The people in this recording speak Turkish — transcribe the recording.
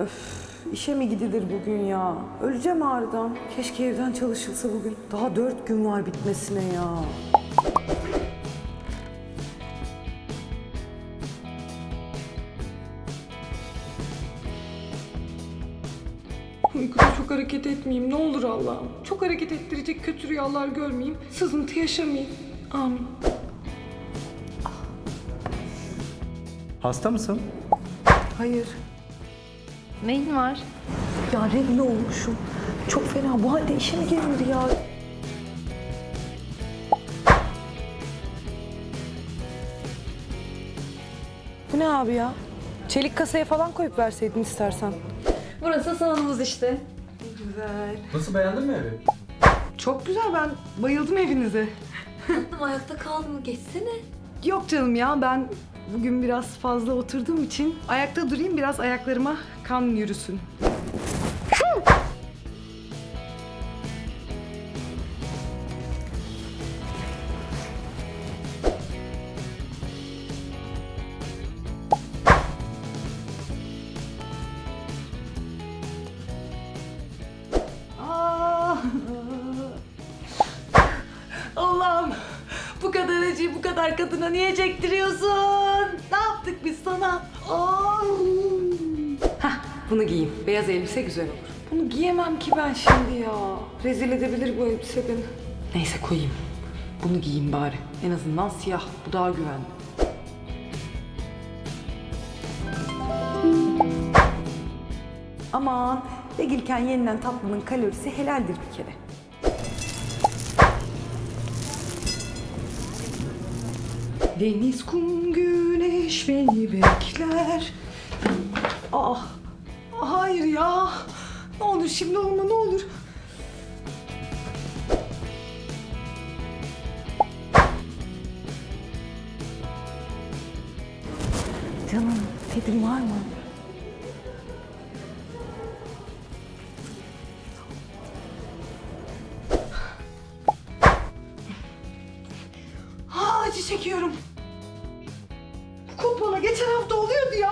Öf, işe mi gidilir bugün ya? Öleceğim ağrıdan. Keşke evden çalışılsa bugün. Daha dört gün var bitmesine ya. Uykuda çok hareket etmeyeyim ne olur Allah'ım. Çok hareket ettirecek kötü rüyalar görmeyeyim. Sızıntı yaşamayayım. Amin. Hasta mısın? Hayır. Neyin var? Ya regle olmuşum. Çok fena. Bu halde işe mi gelir ya? Bu ne abi ya? Çelik kasaya falan koyup verseydin istersen. Burası salonumuz işte. Güzel. Nasıl beğendin mi evi? Çok güzel ben bayıldım evinize. Tatlım ayakta kaldı mı? Geçsene. Yok canım ya ben bugün biraz fazla oturduğum için ayakta durayım biraz ayaklarıma kan yürüsün. Allah'ım bu kadar acıyı bu kadar kadına niye çektiriyorsun? Ne yaptık biz sana? Oh! Hah bunu giyeyim. Beyaz elbise güzel olur. Bunu giyemem ki ben şimdi ya. Rezil edebilir bu elbise beni. Neyse koyayım. Bunu giyeyim bari. En azından siyah. Bu daha güvenli. Aman Begilken yenilen tatlının kalorisi helaldir bir kere. Deniz, kum, güneş beni bekler. Ah, hayır ya. Ne olur şimdi olma ne olur. Canım, Ted'in var mı? Ha, acı çekiyorum. Bana geçen hafta oluyordu ya.